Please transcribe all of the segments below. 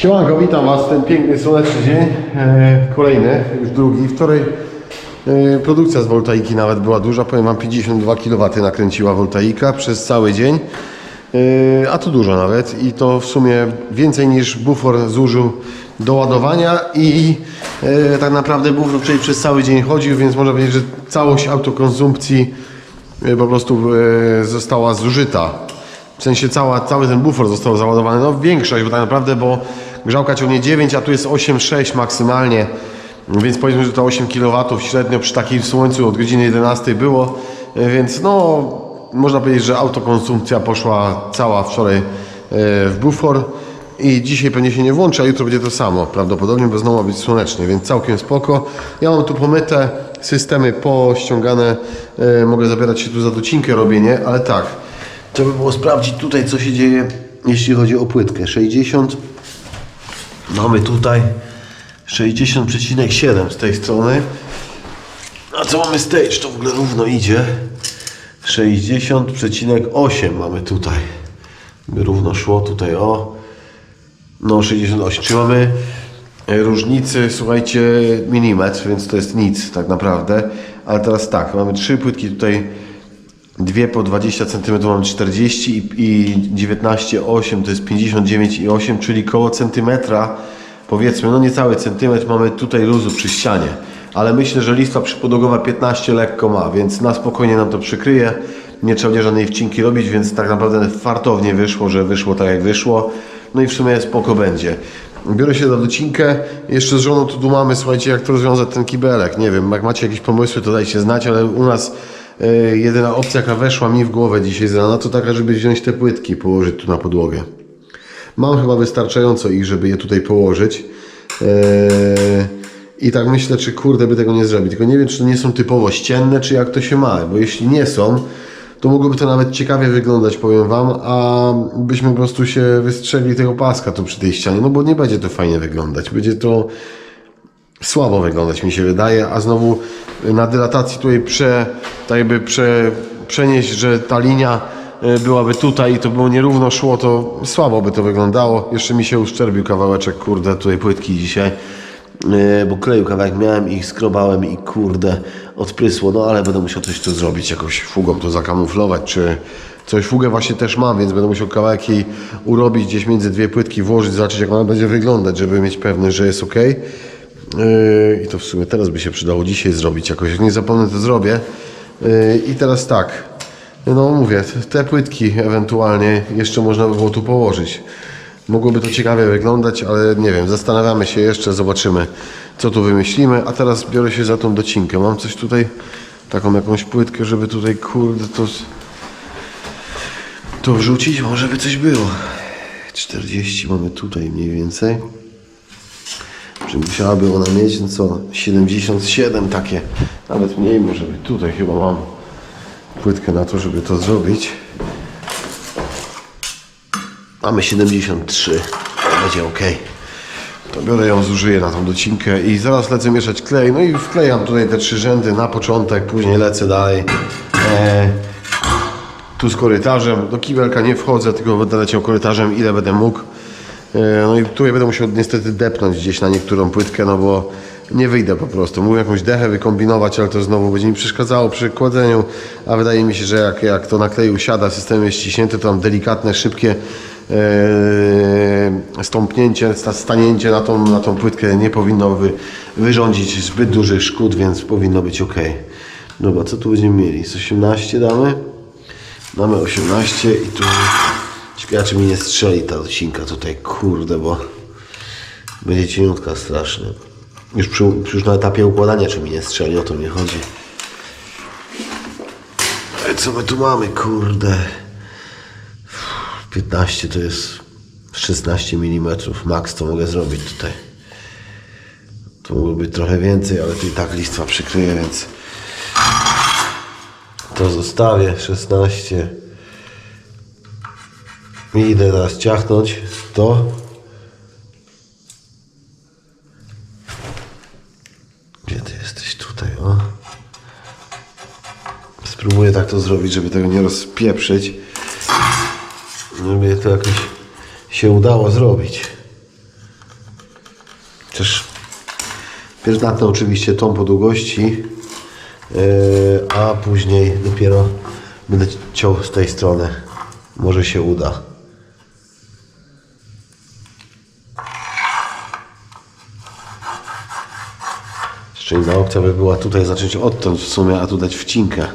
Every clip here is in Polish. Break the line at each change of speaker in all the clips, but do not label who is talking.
Siemanko, witam Was ten piękny, słoneczny dzień. E, kolejny, już drugi. Wczoraj e, produkcja z woltaiki nawet była duża. Powiem Wam, 52 kW nakręciła woltaika przez cały dzień. E, a to dużo nawet. I to w sumie więcej niż bufor zużył do ładowania. I tak naprawdę bufor wczoraj przez cały dzień chodził, więc można powiedzieć, że całość autokonsumpcji po prostu została zużyta. W sensie cała, cały ten bufor został załadowany, no większość, bo tak naprawdę, bo grzałka ciągnie 9, a tu jest 8,6 maksymalnie, więc powiedzmy, że to 8 kW średnio przy takim słońcu od godziny 11 było, więc no można powiedzieć, że autokonsumpcja poszła cała wczoraj e, w bufor i dzisiaj pewnie się nie włączy, a jutro będzie to samo prawdopodobnie, bo znowu ma być słonecznie, więc całkiem spoko. Ja mam tu pomyte, systemy pościągane, e, mogę zabierać się tu za docinkę robienie, ale tak, Trzeba by było sprawdzić tutaj, co się dzieje, jeśli chodzi o płytkę. 60. Mamy tutaj 60,7 z tej strony. A co mamy stage? To w ogóle równo idzie. 60,8 mamy tutaj. By równo szło tutaj o. No 68. Czyli mamy e, różnicy, słuchajcie, milimetr, więc to jest nic tak naprawdę. Ale teraz tak, mamy trzy płytki tutaj Dwie po 20 cm mamy 40 i, i 19,8 to jest 59,8, czyli koło centymetra, powiedzmy, no niecały centymetr mamy tutaj luzu przy ścianie. Ale myślę, że listwa przypodogowa 15 lekko ma, więc na spokojnie nam to przykryje. Nie trzeba żadnej wcinki robić, więc tak naprawdę fartownie wyszło, że wyszło tak jak wyszło. No i w sumie spoko będzie. Biorę się za docinkę. Jeszcze z żoną tu dumamy, słuchajcie, jak to rozwiązać ten kibelek. Nie wiem, jak macie jakieś pomysły, to dajcie znać, ale u nas jedyna opcja, jaka weszła mi w głowę dzisiaj z rana, to taka, żeby wziąć te płytki, położyć tu na podłogę. Mam chyba wystarczająco ich, żeby je tutaj położyć. Eee, I tak myślę, czy kurde by tego nie zrobić. Tylko nie wiem, czy to nie są typowo ścienne, czy jak to się ma. Bo jeśli nie są, to mogłoby to nawet ciekawie wyglądać, powiem Wam, a byśmy po prostu się wystrzegli tego paska tu przy tej ścianie, no bo nie będzie to fajnie wyglądać. Będzie to słabo wyglądać mi się wydaje, a znowu na dylatacji tutaj prze, tak jakby prze, przenieść, że ta linia e, byłaby tutaj i to było nierówno szło, to słabo by to wyglądało. Jeszcze mi się uszczerbił kawałeczek, kurde, tutaj płytki dzisiaj, e, bo kleju kawałek miałem i skrobałem i kurde, odprysło, no ale będę musiał coś tu zrobić, jakąś fugą to zakamuflować, czy coś, fugę właśnie też mam, więc będę musiał kawałek urobić, gdzieś między dwie płytki włożyć, zobaczyć jak ona będzie wyglądać, żeby mieć pewność, że jest ok. Yy, I to w sumie teraz by się przydało dzisiaj zrobić jakoś. Jak nie zapomnę, to zrobię. Yy, I teraz tak. No mówię, te płytki ewentualnie jeszcze można by było tu położyć. Mogłoby to ciekawie wyglądać, ale nie wiem, zastanawiamy się jeszcze, zobaczymy co tu wymyślimy. A teraz biorę się za tą docinkę. Mam coś tutaj, taką jakąś płytkę, żeby tutaj kurde to, to wrzucić. Może by coś było. 40 mamy tutaj mniej więcej. Czy musiałaby ona mieć, co, 77 takie, nawet mniej może być. Tutaj chyba mam płytkę na to, żeby to zrobić. Mamy 73, będzie ok. To biorę ją, zużyję na tą docinkę i zaraz lecę mieszać klej. No i wklejam tutaj te trzy rzędy na początek, później lecę dalej. E, tu z korytarzem. Do kibelka nie wchodzę, tylko będę leciał korytarzem ile będę mógł. E, No i tutaj będę musiał niestety depnąć gdzieś na niektórą płytkę, no bo nie wyjdę po prostu. Mógł jakąś dechę wykombinować, ale to znowu będzie mi przeszkadzało przy kładzeniu, a wydaje mi się, że jak, jak to na kleju siada, system jest ściśnięty, to tam delikatne, szybkie e, stąpnięcie, sta- stanięcie na tą, na tą płytkę nie powinno wy, wyrządzić zbyt dużych szkód, więc powinno być ok. Dobra, co tu będziemy mieli? Z 18 damy? Mamy 18 i tu ciekawe czy mi nie strzeli ta odcinka tutaj, kurde, bo będzie cieniutka strasznie. Już, przy, już na etapie układania czy mi nie strzeli, o to mnie chodzi. Co my tu mamy, kurde? 15 to jest 16 mm, max to mogę zrobić tutaj. To mogłoby być trochę więcej, ale tu i tak listwa przykryje, więc to zostawię 16 i idę teraz ciachnąć to. Gdzie ty jesteś? Tutaj o. Spróbuję tak to zrobić żeby tego nie rozpieprzyć. Żeby to jakoś się udało zrobić. Też pierw natnę oczywiście tą po długości, yy, a później dopiero będę ciął z tej strony. Może się uda. Jeszcze inna opcja by była tutaj zacząć odtąd w sumie, a tu dać wcinkę.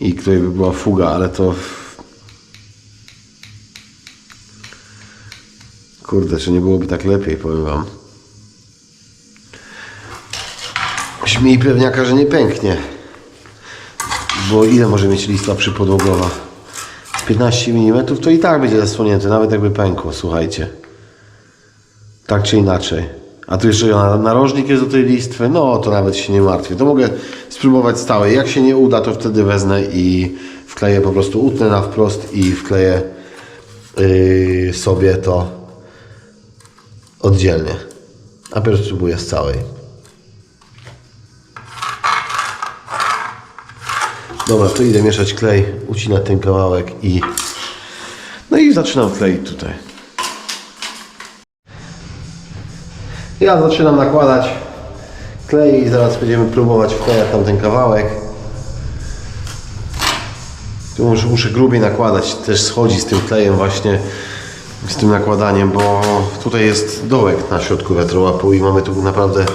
I której by była fuga, ale to... Kurde, czy nie byłoby tak lepiej, powiem wam. Śmiej pewniaka, że nie pęknie. Bo ile może mieć lista przypodłogowa? Z 15 mm to i tak będzie zasłonięty, nawet jakby pękło, słuchajcie. Tak czy inaczej. A tu jeszcze na- narożnik jest do tej listwy, no to nawet się nie martwię. To mogę spróbować stałej. Jak się nie uda, to wtedy wezmę i wkleję po prostu, utnę na wprost i wkleję yy, sobie to oddzielnie. A pierwszy spróbuję z całej. Dobra, to idę mieszać klej, ucinać ten kawałek i no i zaczynam kleić tutaj. Ja zaczynam nakładać klej i zaraz będziemy próbować wklejać tam ten kawałek. Tu muszę, muszę grubiej nakładać, też schodzi z tym klejem właśnie, z tym nakładaniem, bo tutaj jest dołek na środku wiatrołapu i mamy tu naprawdę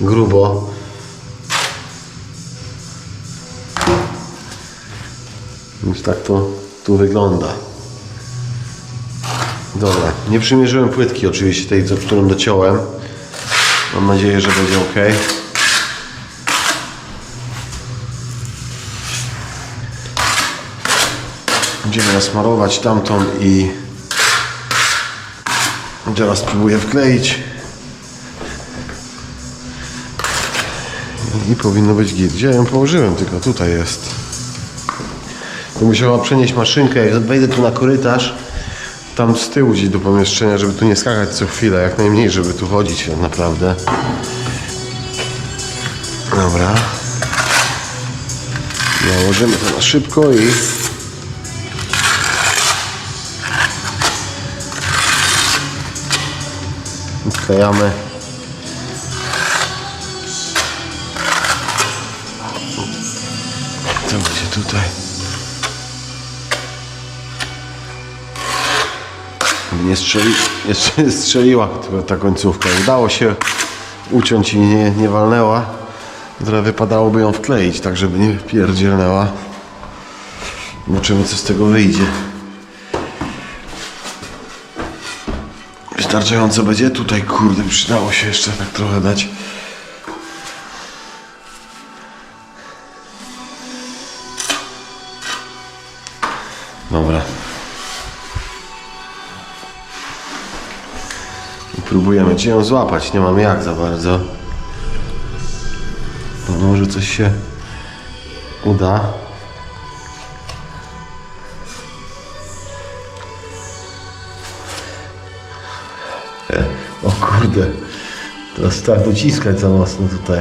grubo. Więc tak to tu wygląda. Dobra, nie przymierzyłem płytki oczywiście tej, którą dociąłem. Mam nadzieję, że będzie ok. Będziemy nasmarować tamtą i teraz spróbuję wkleić. I powinno być git. Gdzie ja ją położyłem? Tylko tutaj jest. To musiała przenieść maszynkę. Jak wejdę tu na korytarz, tam z tyłu gdzieś do pomieszczenia, żeby tu nie skakać co chwilę, jak najmniej, żeby tu chodzić tak naprawdę. Dobra. Nałożymy to na szybko i... Wklejamy. Nie, strzeli, jeszcze strzeliła ta końcówka. Udało się uciąć i nie, nie walnęła. Teraz wypadałoby ją wkleić, tak żeby nie pierdzielnęła. Zobaczymy co z tego wyjdzie. Wystarczająco będzie. Tutaj kurde przydało się jeszcze tak trochę dać. Dobra. Próbujemy cię ją złapać, nie mam jak za bardzo. No może coś się uda. O kurde, teraz tak dociskać za mocno tutaj.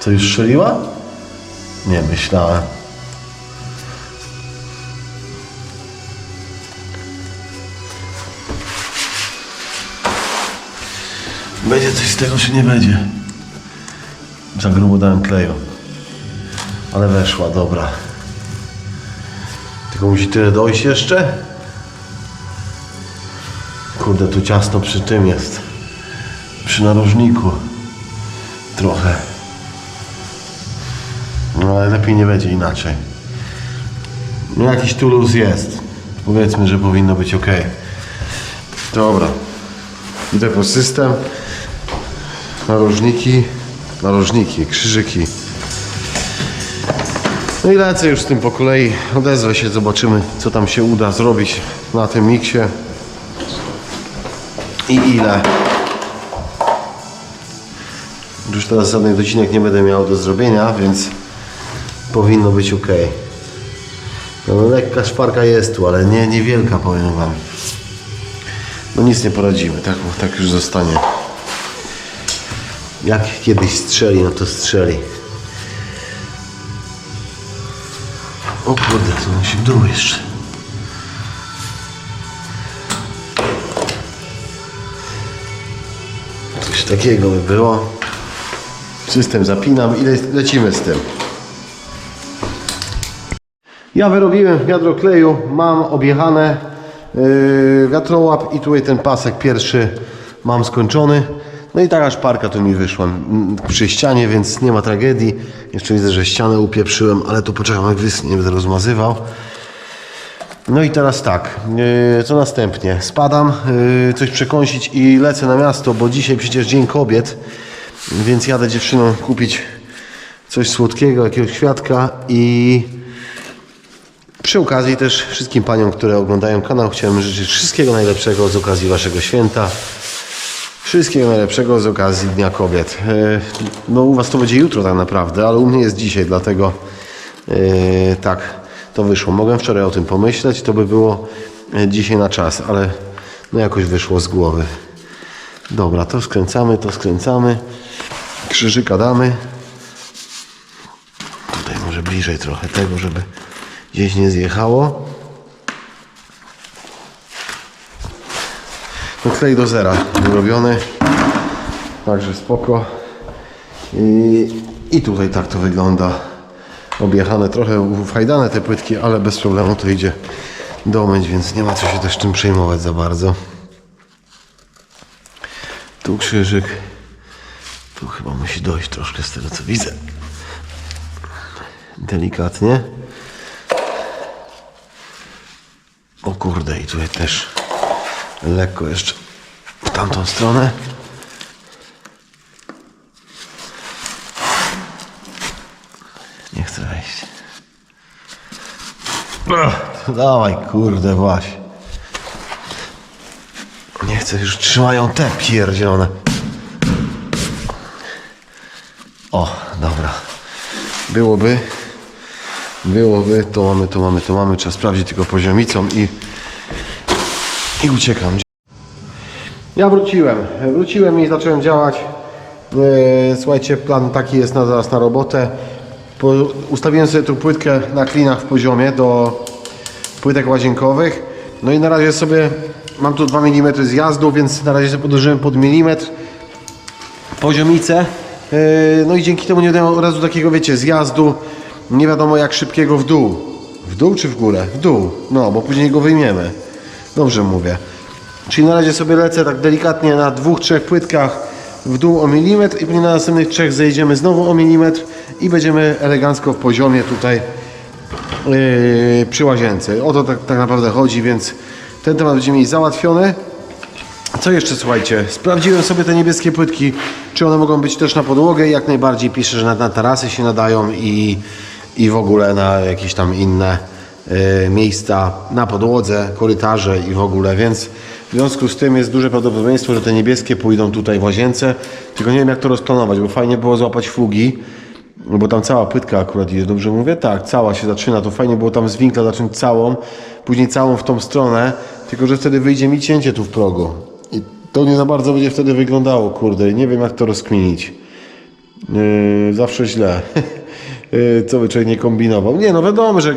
Co już strzeliła? Nie, myślałem. Będzie coś z tego, czy nie będzie? Za grubo dałem kleju. Ale weszła, dobra. Tylko musi tyle dojść jeszcze? Kurde, tu ciasno przy tym jest. Przy narożniku. Trochę. No ale lepiej nie będzie inaczej. No jakiś tu luz jest. Powiedzmy, że powinno być ok. Dobra. Idę po system. Narożniki. Narożniki, krzyżyki. No i lecę już z tym po kolei. Odezwę się, zobaczymy co tam się uda zrobić na tym miksie. I ile. Już teraz żadnych docinek nie będę miał do zrobienia, więc powinno być ok. No, lekka szparka jest tu, ale nie niewielka powiem wam. No nic nie poradzimy, tak, tak już zostanie. Jak kiedyś strzeli, no to strzeli. O kurde, to musi w dół jeszcze. Coś takiego by było. System zapinam i le lecimy z tym. Ja wyrobiłem wiadro kleju, mam objechane yy, wiatrołap i tutaj ten pasek pierwszy mam skończony. No i taka szparka tu mi wyszła przy ścianie, więc nie ma tragedii. Jeszcze widzę, że ścianę upieprzyłem, ale to poczekam jak wyschnie, nie będę rozmazywał. No i teraz tak, yy, co następnie? Spadam, yy, coś przekąsić i lecę na miasto, bo dzisiaj przecież Dzień Kobiet, więc jadę dziewczynom kupić coś słodkiego, jakiegoś kwiatka i przy okazji też wszystkim paniom, które oglądają kanał, chciałem życzyć wszystkiego najlepszego z okazji waszego święta. Wszystkiego najlepszego z okazji Dnia Kobiet. E, No u was to będzie jutro tak naprawdę, ale u mnie jest dzisiaj, dlatego e, tak to wyszło. Mogłem wczoraj o tym pomyśleć, to by było e, dzisiaj na czas, ale no jakoś wyszło z głowy. Dobra, to skręcamy, to skręcamy. Krzyżyka damy. Tutaj może bliżej trochę tego, żeby gdzieś nie zjechało. No klej do zera wyrobiony. Także spoko. I, I tutaj tak to wygląda. Objechane trochę ufajdane te płytki, ale bez problemu to idzie domyć, więc nie ma co się też tym przejmować za bardzo. Tu krzyżyk. Tu chyba musi dojść troszkę z tego co widzę. Delikatnie. O kurde, i tutaj też lekko jeszcze w tamtą stronę. Nie chcę wejść. Dawaj, kurde, właśnie. Nie chcę, już trzymają te pierdzione. O, dobra. Byłoby. Byłoby, to mamy, to mamy, to mamy. Trzeba sprawdzić tylko poziomicą i, i uciekam. Ja wróciłem. Wróciłem i zacząłem działać. E, Słuchajcie, plan taki jest na zaraz na robotę. Ustawiłem sobie tu płytkę na klinach w poziomie do płytek łazienkowych. No i na razie sobie mam tu 2 mm zjazdu, więc na razie sobie podłożyłem pod milimetr poziomicę. Yy, No i dzięki temu nie miałem od razu takiego, wiecie, zjazdu nie wiadomo jak szybkiego w dół. W dół czy w górę? W dół. No, bo później go wyjmiemy. Dobrze mówię. Czyli na razie sobie lecę tak delikatnie na dwóch, trzech płytkach w dół o milimetr i na następnych trzech zejdziemy znowu o milimetr i będziemy elegancko w poziomie tutaj yy, przy łazience. O to tak, tak naprawdę chodzi, więc ten temat będziemy mieli załatwiony. Co jeszcze słuchajcie? Sprawdziłem sobie te niebieskie płytki, czy one mogą być też na podłogę. Jak najbardziej pisze, że na, na tarasy się nadają i, i w ogóle na jakieś tam inne miejsca na podłodze, korytarze i w ogóle, więc w związku z tym jest duże prawdopodobieństwo, że te niebieskie pójdą tutaj w łazience. Tylko nie wiem jak to rozplanować, bo fajnie było złapać fugi. No bo tam cała płytka akurat idzie, dobrze mówię? Tak, cała się zaczyna, to fajnie było tam z winkla zacząć całą, później całą w tą stronę, tylko że wtedy wyjdzie mi cięcie tu w progu. I to nie za bardzo będzie wtedy wyglądało, kurde, nie wiem jak to rozkminić. Yy, zawsze źle. yy, co by człowiek nie kombinował. Nie, no wiadomo, że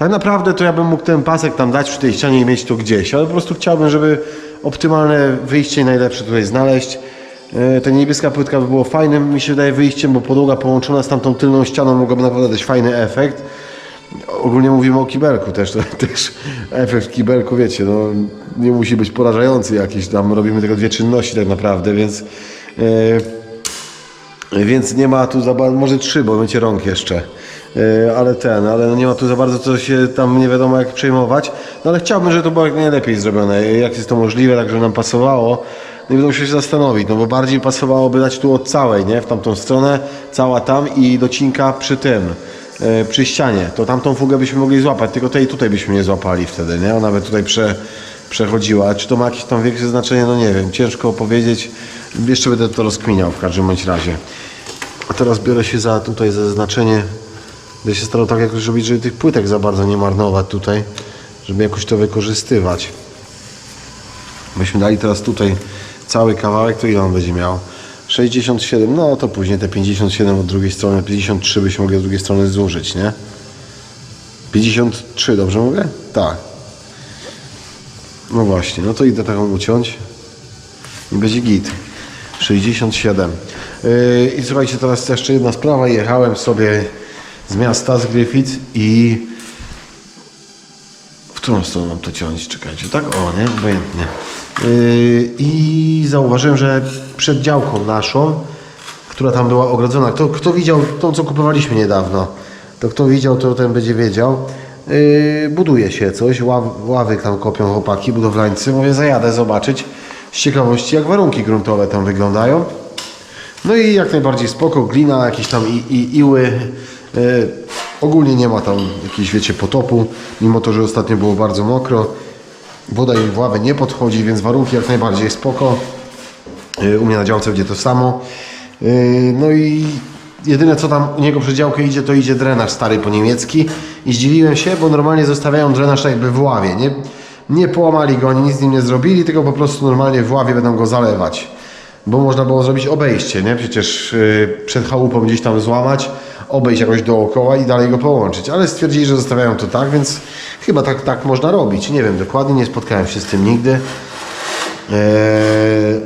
tak naprawdę to ja bym mógł ten pasek tam dać przy tej ścianie i mieć to gdzieś, ale po prostu chciałbym, żeby optymalne wyjście najlepsze tutaj znaleźć. E, Ta niebieska płytka by było fajnym, mi się wydaje, wyjściem, bo podłoga połączona z tamtą tylną ścianą mogłaby naprawdę dać fajny efekt. Ogólnie mówimy o kibelku też, też efekt kibelku, wiecie, no nie musi być porażający jakiś, tam robimy tylko dwie czynności tak naprawdę, więc e, więc nie ma tu za bardzo, może trzy, bo będzie rąk jeszcze. E, Ale ten, ale no nie ma tu za bardzo co się tam nie wiadomo jak przejmować. No ale chciałbym, żeby to było jak najlepiej zrobione. Jak jest to możliwe, tak żeby nam pasowało. No i musiał się zastanowić, no bo bardziej pasowałoby dać tu od całej, nie? W tamtą stronę, cała tam i docinka przy tym, e, przy ścianie. To tamtą fugę byśmy mogli złapać, tylko tej tutaj byśmy nie złapali wtedy, nie? Ona by tutaj prze, przechodziła. Czy to ma jakieś tam większe znaczenie? No nie wiem, ciężko powiedzieć. Jeszcze będę to rozkminiał w każdym bądź razie. A teraz biorę się za tutaj za zaznaczenie. Będę się starał tak jakoś robić, żeby tych płytek za bardzo nie marnować tutaj, żeby jakoś to wykorzystywać. Myśmy dali teraz tutaj cały kawałek, to ile on będzie miał? 67, no to później te 57 od drugiej strony, 53 byśmy mogli od drugiej strony zużyć, nie? 53, dobrze mówię? Tak. No właśnie, no to idę taką uciąć i będzie git. 67. Yy, I słuchajcie, teraz jeszcze jedna sprawa. Jechałem sobie z miasta, z Griffith i w którą stronę mam to ciąć? Czekajcie, tak? O, nie? Obojętnie. Yy, I zauważyłem, że przed działką naszą, która tam była ogrodzona, kto, kto widział tą, co kupowaliśmy niedawno, to kto widział, to ten będzie wiedział. Yy, buduje się coś, ław, ławy tam kopią chłopaki, budowlańcy. Mówię, zajadę zobaczyć z ciekawości, jak warunki gruntowe tam wyglądają. No i jak najbardziej spoko, glina, jakieś tam i, i, iły. E, ogólnie nie ma tam jakiejś, wiecie, potopu, mimo to, że ostatnio było bardzo mokro. Woda jej w ławę nie podchodzi, więc warunki jak najbardziej spoko. E, u mnie na działce będzie to samo. E, no i jedyne co tam u niego przed działkę idzie, to idzie drenaż stary po niemiecki. I zdziwiłem się, bo normalnie zostawiają drenaż jakby w ławie. Nie, nie połamali go, ani nic z nim nie zrobili, tylko po prostu normalnie w ławie będą go zalewać bo można było zrobić obejście, nie? Przecież przed chałupą gdzieś tam złamać, obejść jakoś dookoła i dalej go połączyć. Ale stwierdzili, że zostawiają to tak, więc chyba tak, tak można robić. Nie wiem dokładnie, nie spotkałem się z tym nigdy. Eee,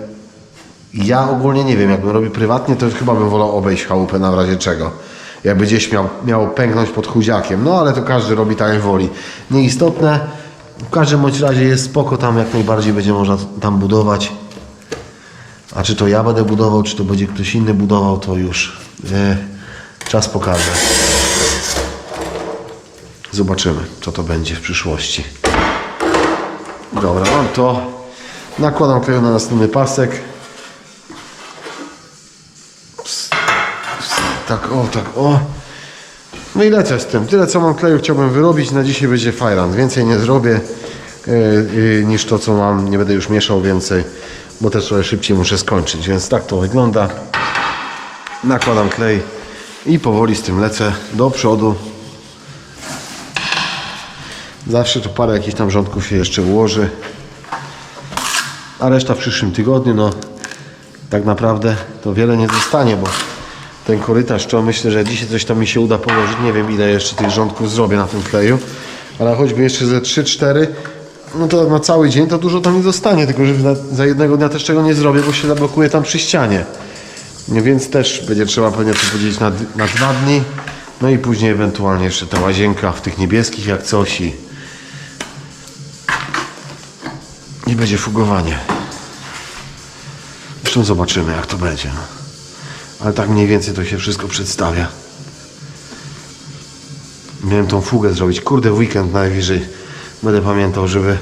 ja ogólnie nie wiem, jakbym robił prywatnie, to chyba bym wolał obejść chałupę na razie czego. Jakby gdzieś miał, miał pęknąć pod chudziakiem. No ale to każdy robi tak jak woli. Nieistotne. W każdym bądź razie jest spoko, tam jak najbardziej będzie można tam budować. A czy to ja będę budował, czy to będzie ktoś inny budował, to już e, czas pokaże. Zobaczymy, co to będzie w przyszłości. Dobra, mam to. Nakładam kleju na następny pasek. Tak, o, tak, o. No i lecę z tym. Tyle, co mam kleju, chciałbym wyrobić. Na dzisiaj będzie fajran. Więcej nie zrobię e, e, niż to, co mam. Nie będę już mieszał więcej, bo też trochę szybciej muszę skończyć. Więc tak to wygląda. Nakładam klej i powoli z tym lecę do przodu. Zawsze tu parę jakichś tam rządków się jeszcze ułoży. A reszta w przyszłym tygodniu, no tak naprawdę to wiele nie zostanie, bo ten korytarz to myślę, że dzisiaj coś tam mi się uda położyć. Nie wiem ile jeszcze tych rządków zrobię na tym kleju, ale choćby jeszcze ze 3-4, no to na cały dzień to dużo tam nie zostanie, tylko że za- jednego dnia też czego nie zrobię, bo się zablokuje tam przy ścianie. No Więc też będzie trzeba pewnie to podzielić na, na dwa dni. No i później ewentualnie jeszcze ta łazienka w tych niebieskich jak coś i, będzie fugowanie. Zresztą zobaczymy jak to będzie. No. Ale tak mniej więcej to się wszystko przedstawia. Miałem tą fugę zrobić. Kurde, weekend najwyżej będę pamiętał, żeby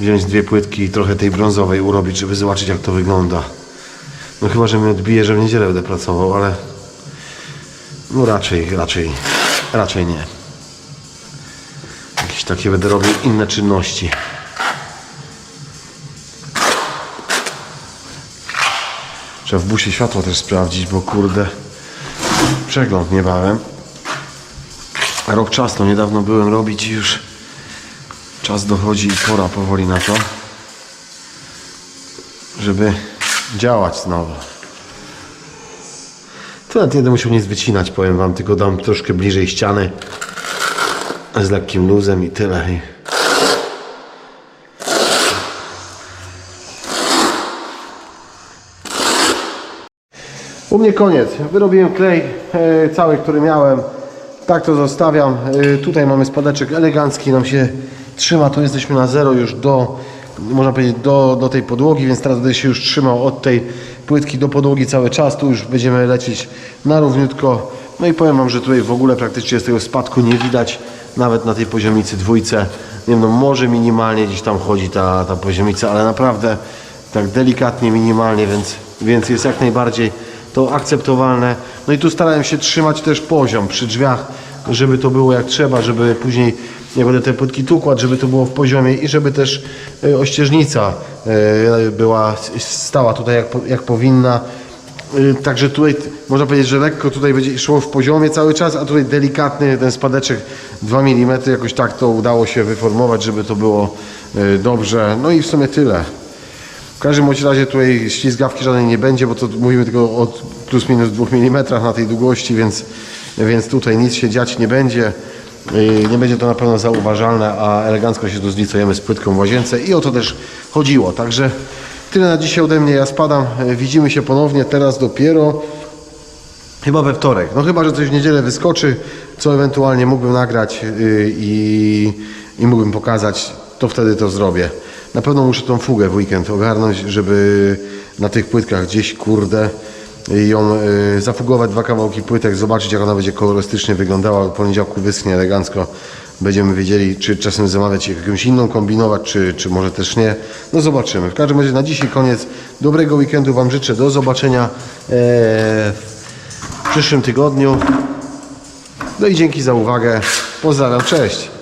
wziąć dwie płytki i trochę tej brązowej urobić, żeby zobaczyć jak to wygląda. No chyba, że mnie odbije, że w niedzielę będę pracował, ale no raczej, raczej, raczej nie. Jakieś takie będę robił inne czynności. Trzeba w busie światło też sprawdzić, bo kurde, przegląd niebawem. Rok czas, no niedawno byłem robić i już czas dochodzi i pora powoli na to, żeby działać znowu. Tu nawet nie będę musiał nic wycinać, powiem wam, tylko dam troszkę bliżej ściany z lekkim luzem i tyle. U mnie koniec. Wyrobiłem klej e, cały, który miałem. Tak to zostawiam. E, tutaj mamy spadeczek elegancki, nam się trzyma. Tu jesteśmy na zero już do, można powiedzieć, do, do tej podłogi, więc teraz będę się już trzymał od tej płytki do podłogi cały czas. Tu już będziemy lecieć na równiutko. No i powiem Wam, że tutaj w ogóle praktycznie z tego spadku nie widać. Nawet na tej poziomicy dwójce. Nie wiem, no może minimalnie gdzieś tam chodzi ta, ta poziomica, ale naprawdę tak delikatnie, minimalnie, więc, więc jest jak najbardziej to akceptowalne. No i tu starałem się trzymać też poziom przy drzwiach, żeby to było jak trzeba, żeby później jak będę te płytki tukład, żeby to było w poziomie i żeby też e, ościeżnica e, była stała tutaj jak, jak powinna. Y, Także tutaj można powiedzieć, że lekko tutaj będzie szło w poziomie cały czas, a tutaj delikatny ten spadeczek 2 mm, jakoś tak to udało się wyformować, żeby to było dobrze. No i w sumie tyle. W każdym razie tutaj ślizgawki żadnej nie będzie, bo to mówimy tylko o plus minus 2 mm na tej długości, więc, więc tutaj nic się dziać nie będzie. Nie będzie to na pewno zauważalne, a elegancko się tu zlicujemy z płytką w łazience i o to też chodziło. Także Tyle na dzisiaj ode mnie, ja spadam. Widzimy się ponownie teraz dopiero chyba we wtorek. No chyba, że coś w niedzielę wyskoczy, co ewentualnie mógłbym nagrać yy, i, i mógłbym pokazać, to wtedy to zrobię. Na pewno muszę tą fugę w weekend ogarnąć, żeby na tych płytkach gdzieś, kurde, ją yy, zafugować dwa kawałki płytek, zobaczyć jak ona będzie kolorystycznie wyglądała. Od poniedziałku wyschnie elegancko. Będziemy wiedzieli, czy czasem zamawiać jakąś inną, kombinować, czy, czy może też nie. No zobaczymy. W każdym razie na dzisiaj koniec. Dobrego weekendu Wam życzę. Do zobaczenia e, w przyszłym tygodniu. No i dzięki za uwagę. Pozdrawiam, cześć.